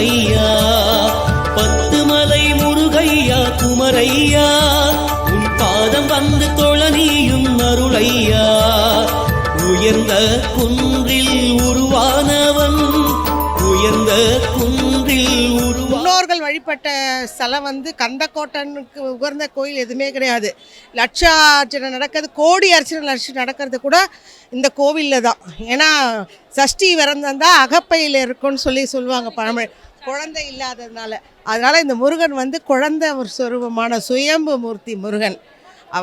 குமரையா பத்து மலை முருகையா குமரையா உன் பாதம் வந்து தொழனியும் அருளையா. உயர்ந்த குன்றில் உருவானவன் உயர்ந்த குன்றில் முன்னோர்கள் வழிபட்ட ஸ்தலம் வந்து கந்தக்கோட்டனுக்கு உகர்ந்த கோயில் எதுவுமே கிடையாது. லட்சார்ச்சனை நடக்கிறது கோடி அர்ச்சனை லட்சம் நடக்கிறது கூட இந்த கோவிலில் தான். ஏன்னா சஷ்டி விரதம் அகப்பையில் இருக்கும்னு சொல்லி சொல்லுவாங்க பழமொழி. குழந்தை இல்லாததுனால. அதனால் இந்த முருகன் வந்து குழந்தை ஒரு சொரூபமான சுயம்பு மூர்த்தி முருகன்.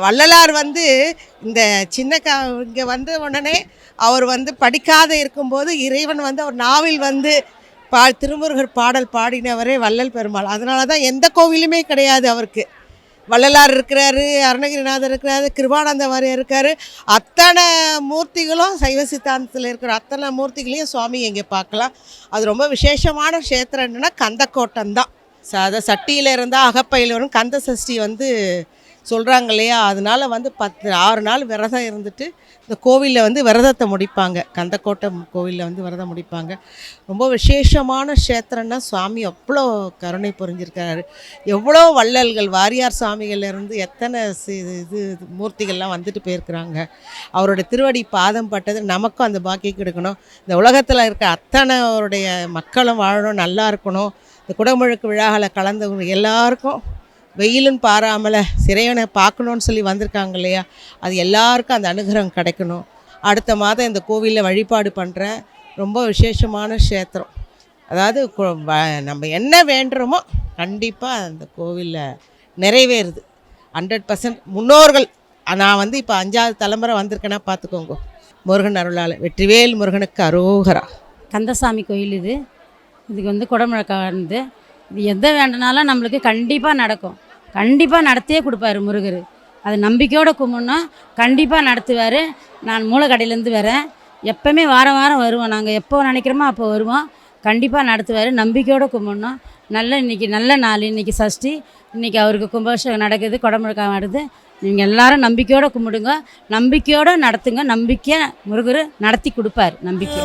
வள்ளலார் வந்து இந்த சின்ன கா இங்கே வந்த உடனே அவர் வந்து படிக்காத இருக்கும்போது இறைவன் வந்து அவர் நாவில் வந்து பா திருமுருகர் பாடல் பாடினவரே வள்ளல் பெருமாள். அதனால தான் எந்த கோவிலுமே கிடையாது அவருக்கு. வள்ளலார் இருக்கிறாரு அருணகிரிநாதர் இருக்கிறாரு கிருபானந்த வாரியர் இருக்காரு. அத்தனை மூர்த்திகளும் சைவ சித்தாந்தத்தில் இருக்கிற அத்தனை மூர்த்திகளையும் சுவாமி இங்கே பார்க்கலாம். அது ரொம்ப விசேஷமான க்ஷேத்திரம் என்னென்னா கந்தக்கோட்டம் தான். அதை சட்டியில் இருந்தால் அகப்பையில் வரும். கந்த சஷ்டி வந்து சொல்கிறாங்க இல்லையா? அதனால வந்து பத்து ஆறு நாள் விரதம் இருந்துட்டு இந்த கோவிலில் வந்து விரதத்தை முடிப்பாங்க. கந்தக்கோட்டை கோவிலில் வந்து விரதம் முடிப்பாங்க. ரொம்ப விசேஷமான க்ஷேத்திரம்னா சுவாமி அவ்வளோ கருணை புரிஞ்சிருக்காரு. எவ்வளோ வள்ளல்கள் வாரியார் சாமிகள்லேருந்து எத்தனை இது மூர்த்திகள்லாம் வந்துட்டு போயிருக்கிறாங்க. அவரோட திருவடி பாதம் பட்டது நமக்கும் அந்த பாக்கியம் கிடைக்கணும். இந்த உலகத்தில் இருக்க அத்தனைவருடைய மக்களும் வாழணும் நல்லா இருக்கணும். இந்த குடமுழுக்கு விழாவில் கலந்தவங்க எல்லாருக்கும் வெயிலுன்னு பாராமல சிறையனை பார்க்கணுன்னு சொல்லி வந்திருக்காங்க இல்லையா? அது எல்லாருக்கும் அந்த அனுகிரகம் கிடைக்கணும். அடுத்த மாதம் இந்த கோவிலில் வழிபாடு பண்ணுறேன் ரொம்ப விசேஷமான க்ஷேத்திரம். அதாவது வ- நம்ம என்ன வேண்டுறோமோ கண்டிப்பாக அந்த கோவிலில் நிறைவேறுது. ஹண்ட்ரட் பர்சன்ட் முன்னோர்கள். நான் வந்து இப்போ அஞ்சாவது தலைமுறை வந்திருக்கேன்னா பார்த்துக்கோங்க முருகன் அருளால். வெற்றிவேல் முருகனுக்கு அரோகரா. கந்தசாமி கோயில் இது. இதுக்கு வந்து குடமுழக்கா வந்து எதை வேண்டுனாலும் நம்மளுக்கு கண்டிப்பாக நடக்கும். கண்டிப்பாக நடத்தியே கொடுப்பாரு முருகர். அது நம்பிக்கையோடு கும்பிட்ணும் கண்டிப்பாக நடத்துவார். நான் மூலக்கடையிலேருந்து வரேன். எப்போவுமே வாரம் வாரம் வருவோம். நாங்கள் எப்போ நினைக்கிறோமோ அப்போ வருவோம். கண்டிப்பாக நடத்துவார். நம்பிக்கையோடு கும்பிட்ணும். நல்ல இன்னைக்கு நல்ல நாள். இன்றைக்கி சஷ்டி. இன்னைக்கு அவருக்கு கும்பாபிஷேகம் நடக்குது குடமுழக்கா வருது. நீங்கள் எல்லாரும் நம்பிக்கையோடு கும்பிடுங்க. நம்பிக்கையோடு நடத்துங்க. நம்பிக்கையை முருகர் நடத்தி கொடுப்பார். நம்பிக்கை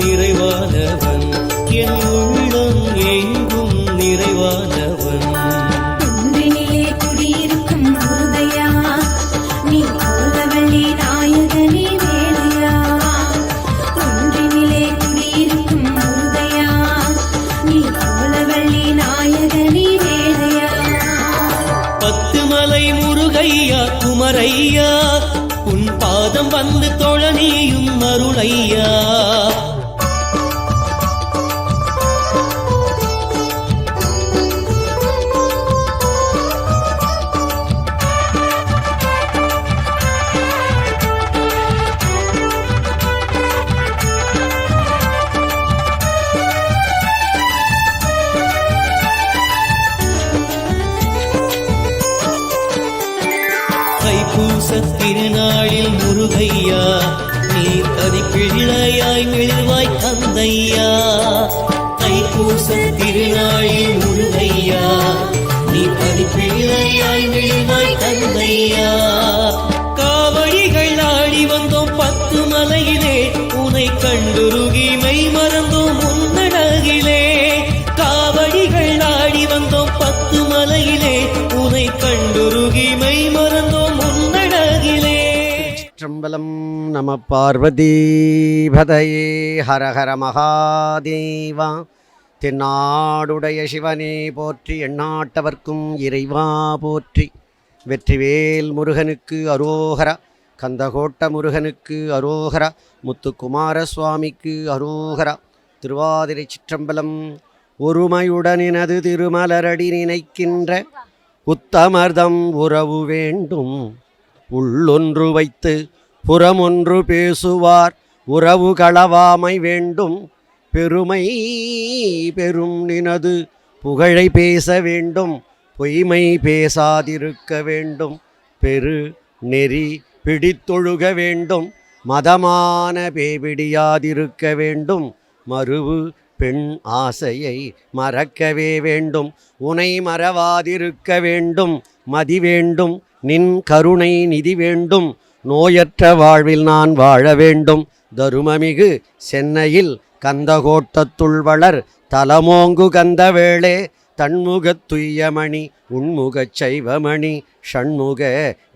நிறைவானவன். என் உள்ளம் எங்கும் நிறைவானவன் முருகையா நீ கோலவள்ளி நாயகனே வேலையா ஒன்றினிலே குடியிருக்கும் முருகையா நீ கோலவள்ளி நாயகனே வேலையா பத்து மலை முருகையா குமரையா உன் பாதம் வந்து தொழ நீயும் அருளையா. திருநாளில் முருகையா நீ தனி பிழையாய் மிழ்வாய் தந்தையா. தைப்பூச திருநாளில் முருகையா நீ தனி பிழையாய் மிழ்வாய் தந்தையா. காவடிகள் ஆடி வந்தோம் பத்து மலையிலே உனை கண்டுருகி மெய் மறந்தோம் நம பார்வதீபதையே. ஹரஹர மகாதேவா. தென்னாடுடைய சிவனே போற்றி எண்ணாட்டவர்க்கும் இறைவா போற்றி. வெற்றிவேல் முருகனுக்கு அரோகரா கந்தகோட்ட முருகனுக்கு அரோகரா முத்துக்குமார சுவாமிக்கு அரோகரா. திருவாதிரை சிற்றம்பலம் ஒருமையுடனினது திருமலரடி நினைக்கின்ற உத்தமர்தம் உறவு வேண்டும். உள்ளொன்று வைத்து புறமொன்று பேசுவார். உறவு களவாமை வேண்டும். பெருமை பெரும் நினது. புகழை பேச வேண்டும். பொய்மை பேசாதிருக்க வேண்டும். பெரு நெறி பிடித்தொழுக வேண்டும். மதமான பேபிடியாதிருக்க வேண்டும். மறுவு பெண் ஆசையை மறக்கவே வேண்டும். உனை மறவாதிருக்க வேண்டும். மதி வேண்டும். நின் கருணை நிதி வேண்டும். நோயற்ற வாழ்வில் நான் வாழ வேண்டும். தருமமிகு சென்னையில் கந்தகோட்டத்துள் வளர் தலமோங்கு கந்தவேளே தன்முகத் துய்யமணி உண்முகச் சைவமணி ஷண்முக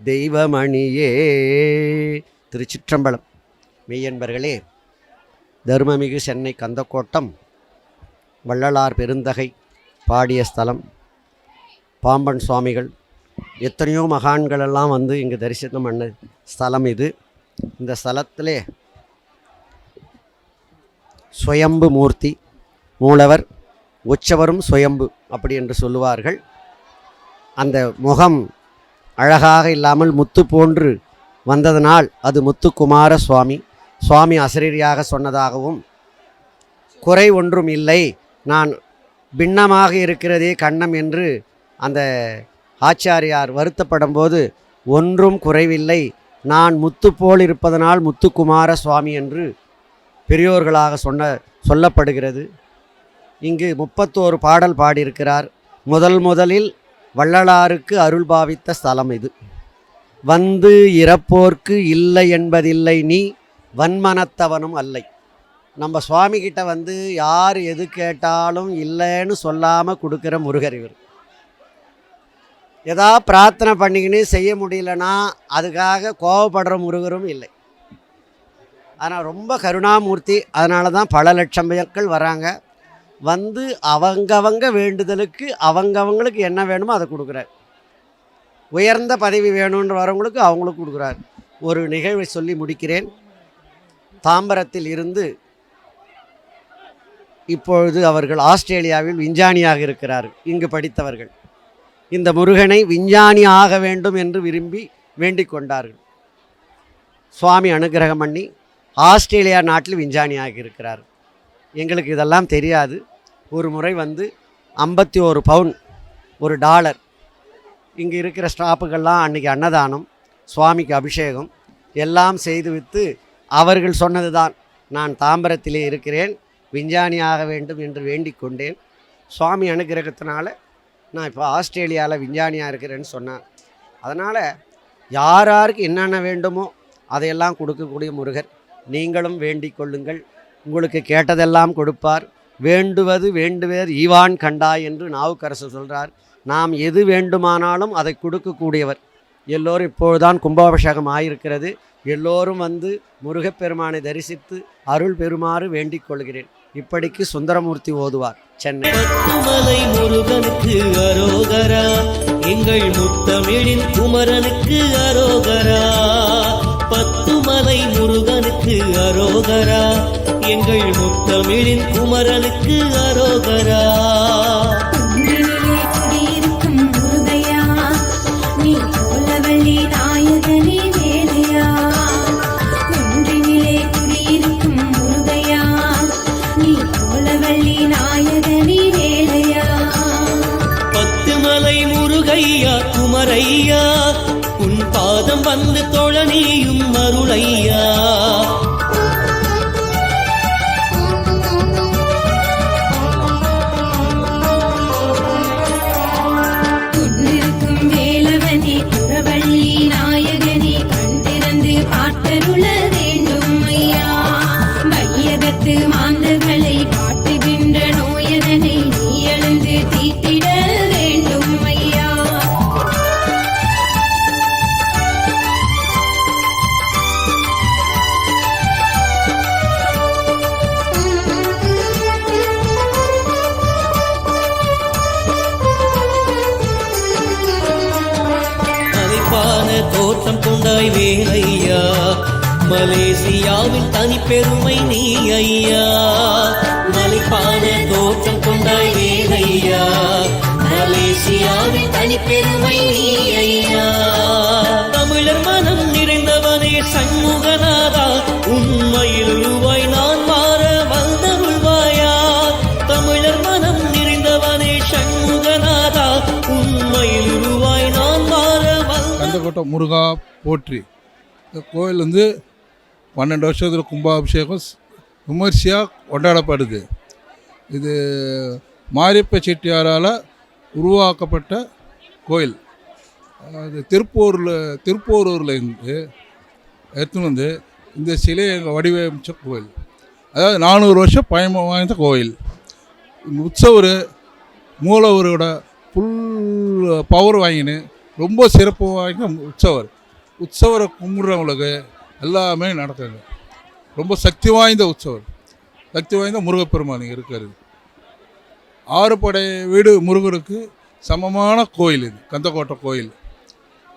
தெய்வமணியே. திருச்சிற்றம்பலம். மெய்யன்பர்களே தருமமிகு சென்னை கந்தக்கோட்டம் வள்ளலார் பெருந்தகை பாடிய ஸ்தலம் பாம்பன் சுவாமிகள் எத்தனையோ மகான்களெல்லாம் வந்து இங்கே தரிசனம் பண்ண ஸ்தலம் இது. இந்த ஸ்தலத்திலே சுயம்பு மூர்த்தி மூலவர் உச்சவரும் சுயம்பு அப்படி என்று சொல்லுவார்கள். அந்த முகம் அழகாக இல்லாமல் முத்து போன்று வந்ததனால் அது முத்துக்குமார சுவாமி. சுவாமி அசரீரியாக சொன்னதாகவும் குறை ஒன்றும் இல்லை நான் பின்னமாக இருக்கிறதே கண்ணம் என்று அந்த ஆச்சாரியார் வருத்தப்படும் போது ஒன்றும் குறைவில்லை. நான் முத்து போல் இருப்பதனால் முத்துக்குமார சுவாமி என்று பெரியோர்களாக சொன்ன சொல்லப்படுகிறது. இங்கு முப்பத்தோரு பாடல் பாடியிருக்கிறார். முதல் முதலில் வள்ளலாருக்கு அருள் பாவித்த ஸ்தலம் இது. வந்து இறப்போர்க்கு இல்லை என்பதில்லை நீ வன்மனத்தவனும் அல்லை. நம்ம சுவாமிகிட்ட வந்து யார் எது கேட்டாலும் இல்லைன்னு சொல்லாமல் கொடுக்குற முருகர் இவர். ஏதா பிரார்த்தனை பண்ணிக்கின்னு செய்ய முடியலன்னா அதுக்காக கோவப்படுற முருகரும் இல்லை. ஆனால் ரொம்ப கருணாமூர்த்தி அதனால தான் பல லட்சம் பேர்கள் வராங்க. வந்து அவங்கவங்க வேண்டுதலுக்கு அவங்கவங்களுக்கு என்ன வேணுமோ அதை கொடுக்குறார். உயர்ந்த பதவி வேணுன்ற வரவங்களுக்கு அவங்களுக்கு கொடுக்குறார். ஒரு நிகழ்வை சொல்லி முடிக்கிறேன். தாம்பரத்தில் இருந்து இப்பொழுது அவர்கள் ஆஸ்திரேலியாவில் விஞ்ஞானியாக இருக்கிறார்கள். இங்கு படித்தவர்கள். இந்த முருகனை விஞ்ஞானி ஆக வேண்டும் என்று விரும்பி வேண்டிக் கொண்டார்கள். சுவாமி அனுகிரகம் பண்ணி ஆஸ்திரேலியா நாட்டில் விஞ்ஞானியாக இருக்கிறார் எங்களுக்கு இதெல்லாம் தெரியாது. ஒரு முறை வந்து ஐம்பத்தி ஒரு பவுன் ஒரு டாலர். இங்கே இருக்கிற ஸ்டாப்புகள்லாம் அன்றைக்கி அன்னதானம் சுவாமிக்கு அபிஷேகம் எல்லாம் செய்து வித்து அவர்கள் சொன்னது தான் நான் தாம்பரத்திலே இருக்கிறேன் விஞ்ஞானியாக வேண்டும் என்று வேண்டிக் கொண்டேன். சுவாமி அனுகிரகத்தினால நான் இப்போ ஆஸ்திரேலியாவில் விஞ்ஞானியாக இருக்கிறேன்னு சொன்னேன் அதனால் யார் யாருக்கு என்னென்ன வேண்டுமோ அதையெல்லாம் கொடுக்கக்கூடிய முருகர் நீங்களும் வேண்டிக் கொள்ளுங்கள். உங்களுக்கு கேட்டதெல்லாம் கொடுப்பார். வேண்டுவது வேண்டுவேர் ஈவான் கண்டாய் என்று நாவுக்கரசு சொல்கிறார் நாம் எது வேண்டுமானாலும் அதை கொடுக்கக்கூடியவர். எல்லோரும் இப்போதுதான் கும்பாபிஷேகம் ஆயிருக்கிறது. எல்லோரும் வந்து முருகப்பெருமானை தரிசித்து அருள் பெறுமாறு வேண்டிக் கொள்கிறேன். இப்படிக்கு சுந்தரமூர்த்தி ஓதுவார் சென்னை. முருகனுக்கு அரோகரா. எங்கள் முத்தமிழின் குமரனுக்கு அரோகரா. பத்துமலை முருகனுக்கு அரோகரா. எங்கள் முத்தமிழின் குமரனுக்கு அரோகரா. தொழனியும் அருளையா. மலேசியாவின் தனிப்பெருமை நீ ஐயா. மலைப்பான தோற்றம் கொண்டாய் வேலையா மலேசியாவின் தனிப்பெருமை நீ ஐயா. தமிழர் மனம் நிறைந்தவனே சண்முகநாதா. உண்மையில் உருவாய் நான் மாற வந்தருள்வாயா. தமிழர் மனம் நிறைந்தவனே சண்முகநாதா. உண்மையில் உருவாய் நான் மாற வந்த கந்தக்கோட்டை முருகா போற்றி. இந்த கோயில் வந்து பன்னெண்டு வருஷத்தில் கும்பாபிஷேகம் விமர்சையாக கொண்டாடப்படுது. இது மாரியப்ப செட்டியாரால் உருவாக்கப்பட்ட கோயில். அது திருப்பூரில் திருப்பூரூரில் இருந்து எடுத்துன்னு வந்து இந்த சிலையை எங்கள் வடிவமைச்ச கோயில். அதாவது நானூறு வருஷம் பயம வாய்ந்த கோயில். இந்த உற்சவர் மூலவரோட ஃபுல் பவர் வாங்கினு ரொம்ப சிறப்பு வாய்ந்த உற்சவர். உற்சவரை கும்பிட்றவங்களுக்கு எல்லாமே நடக்குது ரொம்ப சக்தி வாய்ந்த உற்சவர் சக்தி வாய்ந்த முருகப்பெருமான் இங்க இருக்கிறது ஆறுபடை வீடு முருகருக்கு சமமான கோயில் இது கந்தக்கோட்டை கோயில்.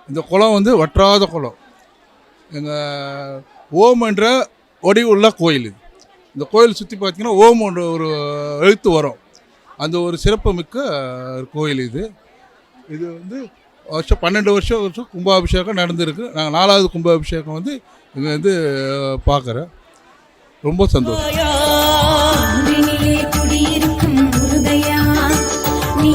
இந்த குளம் வந்து வற்றாத குளம். எங்கள் ஓம் என்ற ஒடி உள்ள கோயில் இது. இந்த கோயில் சுற்றி பார்த்தீங்கன்னா ஓம் என்ற ஒரு எழுத்து வரும். அந்த ஒரு சிறப்பு மிக்க கோயில் இது. இது வந்து வருஷம் பன்னெண்டு வருஷம் வருஷம் கும்பாபிஷேகம் நடந்திருக்கு. நாங்கள் நாலாவது கும்பாபிஷேகம் வந்து வந்து பார்க்குறேன் ரொம்ப சந்தோஷம். ஒன்றினிலே முருகையா நீ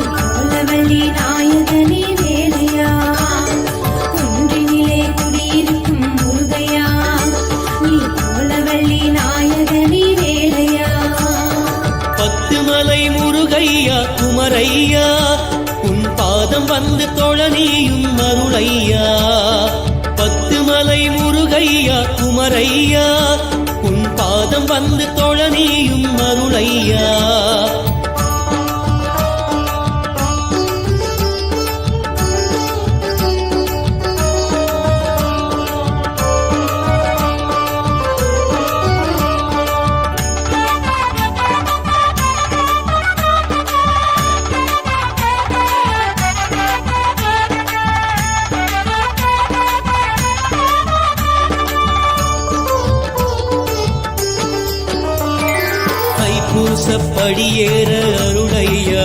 வேலையா நீ வேலையா முருகையா குமரையா உன் பாதம் வந்து தொழனியும் மருளையா. பத்து மலை முருகையா குமரையா உன் பாதம் வந்து தொழனியும் அருளையா படியேற அருளையா?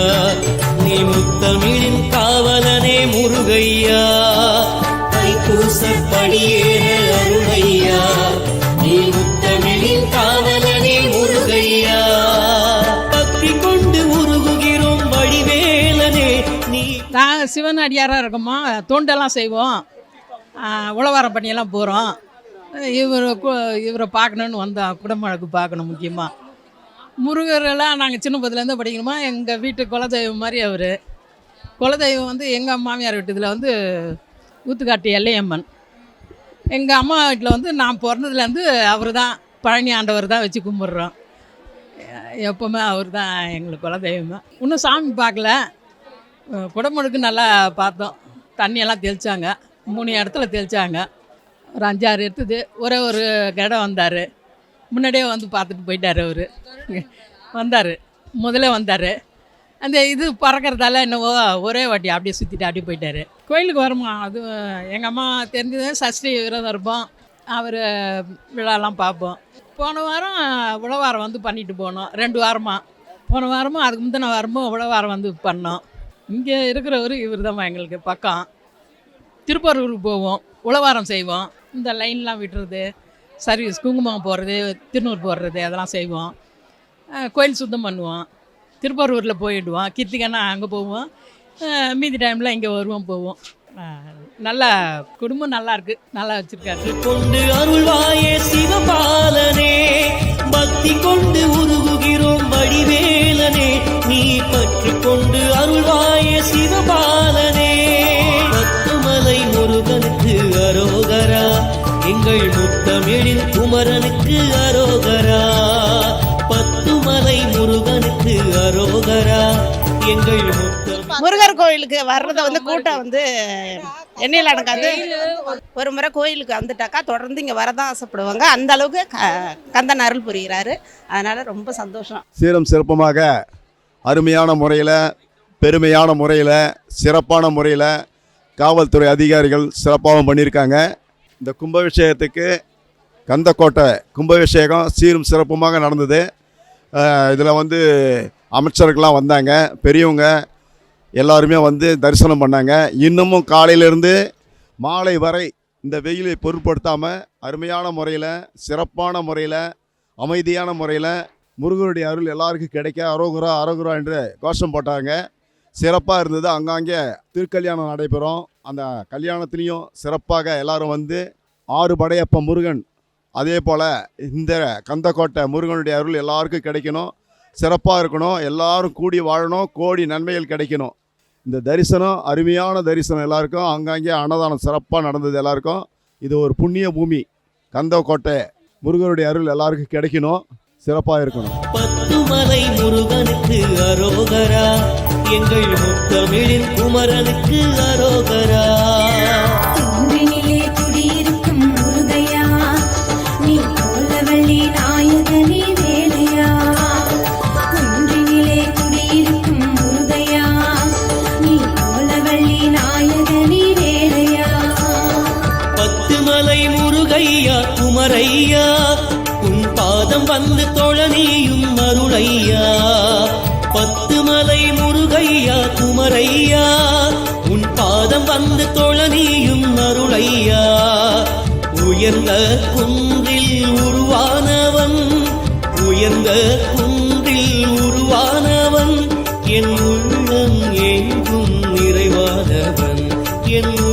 நீ முத்தமிழின் காவலனே முருகையா? தைப்பூச படியேற அருளையா? நீ முத்தமிழின் காவலனே முருகையா? பக்தி கொண்டு உருகுகிறோம் வடிவேலனே நீ நாங்கள் சிவன் அடியாராக இருக்கோமா? தொண்டெல்லாம் செய்வோம். உழவாரம் பண்ணியெல்லாம் போகிறோம் இவர் இவரை பார்க்கணுன்னு வந்தோம் குடமழக்கு பார்க்கணும் முக்கியமாக முருகரெல்லாம் நாங்கள் சின்ன பத்துலேருந்து படிக்கணுமா? எங்கள் வீட்டு குலதெய்வம் மாதிரி அவர். குலதெய்வம் வந்து எங்கள் மாமியார் வீட்டுதில் வந்து ஊத்துக்காட்டு எல்லையம்மன். எங்கள் அம்மா வீட்டில் வந்து நான் பிறந்ததுலேருந்து அவர் தான் பழனி ஆண்டவர் தான் வச்சு கும்பிட்றோம். எப்போவுமே அவர் தான் எங்களுக்கு குலதெய்வமே. இன்னும் சாமி பார்க்கல. குடமுழுக்கு நல்லா பார்த்தோம். தண்ணியெல்லாம் தெளித்தாங்க மூணு இடத்துல தெளித்தாங்க ஒரு அஞ்சாறு எடுத்தது. ஒரே ஒரு இடம் வந்தார். முன்னாடியே வந்து பார்த்துட்டு போயிட்டார் அவர். வந்தார். முதல்ல வந்தார். அந்த இது பறக்கிறதால என்னவோ ஒரே வாட்டி அப்படியே சுற்றிட்டு அப்படியே போயிட்டார். கோயிலுக்கு வருமா? அது எங்கள் அம்மா தெரிஞ்சது சஷ்டி விரதம் இருப்போம் அவர் விழாலாம் பார்ப்போம். போன வாரம் உழவாரம் வந்து பண்ணிட்டு போனோம். ரெண்டு வாரமாக போன வாரமும் அதுக்கு முந்தின வாரமும் உழவாரம் வந்து பண்ணோம். இங்கே இருக்கிறவர் இவர் தான் எங்களுக்கு பக்கம். திருப்பரூருக்கு போவோம். உழவாரம் செய்வோம். இந்த லைன்லாம் விட்டுறது. சர்வீஸ் குங்குமம் போடுறது திருநூறு போடுறது அதெல்லாம் செய்வோம். கோயில் சுத்தம் பண்ணுவோம். திருப்பரூரில் போயிடுவோம். கிருத்திகனா அங்கே போவோம். மீதி டைமில் இங்கே வருவோம் போவோம். நல்லா குடும்பம் நல்லா இருக்கு. நல்லா வச்சிருக்காரு. கொண்டு அருள்வாயே சிவபாலனே. பக்தி கொண்டு உருகுகிறோம் வடிவேலனே. நீ பற்றி கொண்டு அருள்வாயே சிவபாலனே. முத்தமிழின் குமரனுக்கு அரோகரா பத்துமலை முருகனுக்கு அரோகரா. எங்கள் முருகர் கோயிலுக்கு வர்றத வந்து கூட்டம் வந்து எண்ணெயில் அடங்காது ஒரு முறை கோயிலுக்கு வந்துட்டாக்கா தொடர்ந்து இங்கே வரதான் ஆசைப்படுவாங்க. அந்த அளவுக்கு க- கந்தன் அருள் புரிகிறாரு. அதனால ரொம்ப சந்தோஷம். சீரம் சிறப்புமாக அருமையான முறையில் பெருமையான முறையில் சிறப்பான முறையில் காவல்துறை அதிகாரிகள் சிறப்பாகவும் பண்ணியிருக்காங்க. இந்த கும்பாபிஷேகத்துக்கு கந்தக்கோட்டை கும்பாபிஷேகம் சீரும் சிறப்புமாக நடந்தது. இதில் வந்து அமைச்சர்கள்லாம் வந்தாங்க பெரியவங்க எல்லாருமே வந்து தரிசனம் பண்ணாங்க. இன்னமும் காலையிலேருந்து மாலை வரை இந்த வெயிலை பொருட்படுத்தாமல் அருமையான முறையில் சிறப்பான முறையில் அமைதியான முறையில் முருகனுடைய அருள் எல்லாருக்கும் கிடைக்க அரோகுரா அரோகுரா என்று கோஷம் போட்டாங்க. சிறப்பாக இருந்தது. அங்காங்கே திருக்கல்யாணம் நடைபெறும். அந்த கல்யாணத்துலேயும் சிறப்பாக எல்லாரும் வந்து ஆறு படையப்ப முருகன் அதே போல் இந்த கந்தக்கோட்டை முருகனுடைய அருள் எல்லாருக்கும் கிடைக்கணும். சிறப்பாக இருக்கணும். எல்லாரும் கூடி வாழணும். கோடி நன்மைகள் கிடைக்கணும். இந்த தரிசனம் அருமையான தரிசனம் எல்லாருக்கும். அங்கங்கே அன்னதானம் சிறப்பாக நடந்தது எல்லாருக்கும். இது ஒரு புண்ணிய பூமி. கந்தக்கோட்டை முருகனுடைய அருள் எல்லாருக்கும் கிடைக்கணும். சிறப்பாக இருக்கணும். பத்துமலை முருகனுக்கு அரோகரா. எங்கள் முத்தமிழின் குமரனுக்கு அரோகரா. பாதம் வந்து தொழனியும் அருளையா. பத்துமலை முருகையா குமரையா. உன் பாதம் வந்து தொழனியும் அருளையா. உயர்ந்த குன்றில் உருவானவன் உயர்ந்த குன்றில் உருவானவன். என் உள்ளம் எங்கும் நிறைவானவன். என்